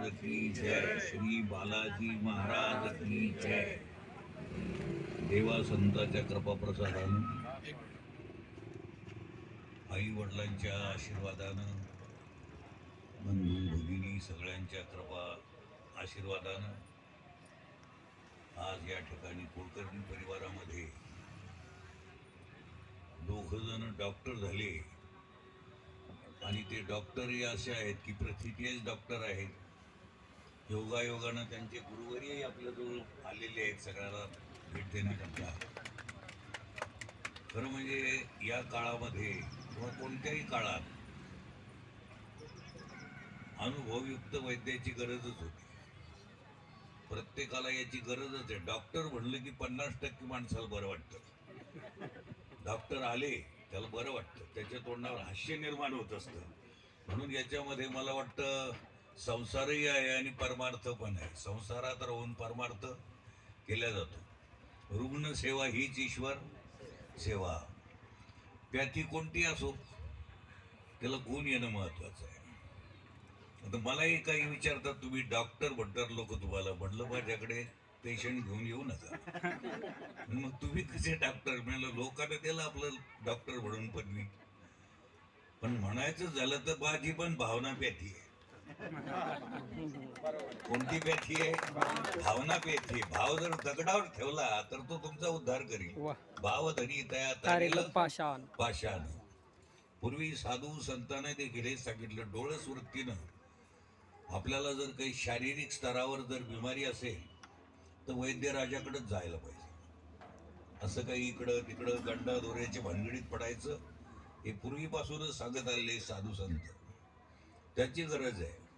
महाराज की जय। श्री बालाजी महाराज की जय। देवा संतांच्या कृपा प्रसादानं आई वडिलांच्या आशीर्वादानं बंधू भगिनी सगळ्यांच्या कृपा आशीर्वादानं आज या ठिकाणी कुलकर्णी परिवारामध्ये दोघ जण डॉक्टर झाले. आणि ते डॉक्टरही असे आहेत की प्रथितीयच डॉक्टर आहेत. योगायोगानं त्यांचे गुरुवारीही आपल्याजवळ आलेले आहेत सगळ्याला भेट देण्याकरता. खरं म्हणजे या काळामध्ये किंवा कोणत्याही काळात अनुभवयुक्त वैद्याची गरजच होती. प्रत्येकाला याची गरजच आहे. डॉक्टर म्हणलं की पन्नास टक्के माणसाला बरं वाटतं. डॉक्टर आले त्याला बरं वाटतं. त्याच्या तोंडावर हास्य निर्माण होत असतं. म्हणून याच्यामध्ये मला वाटतं संसारही आहे आणि परमार्थ पण आहे. संसारात राहून परमार्थ केला जातो. रुग्ण सेवा हीच ईश्वर सेवा. त्याची कोणती असो त्याला गुण येणं महत्वाचं आहे? आता मलाही काही विचारतात तुम्ही डॉक्टर भट्टर लोक तुम्हाला म्हटलं माझ्याकडे पेशंट घेऊन येऊ नका. मग तुम्ही कसे डॉक्टर? म्हणलं लोकांना त्याला आपलं डॉक्टर म्हणून पदवी पण म्हणायचं झालं तर माझी पण भावना पेथी आहे. कोणती पेथी आहे? भावना पेथी आहे भाव जर दगडावर ठेवला तर तो तुमचा उद्धार करील. भाव धनी तया पाषाण. पाषाण. पूर्वी साधू संतांनी देखील हे सांगितलं डोळस वृत्तीनं आपल्याला जर काही शारीरिक स्तरावर जर बिमारी असेल तर वैद्य राजाकडेच जायला पाहिजे. असं काही इकडं तिकडं गंडा दोऱ्याच्या भानगडीत पडायचं हे पूर्वीपासूनच सांगत आलेले साधू संत. त्याची गरज आहे.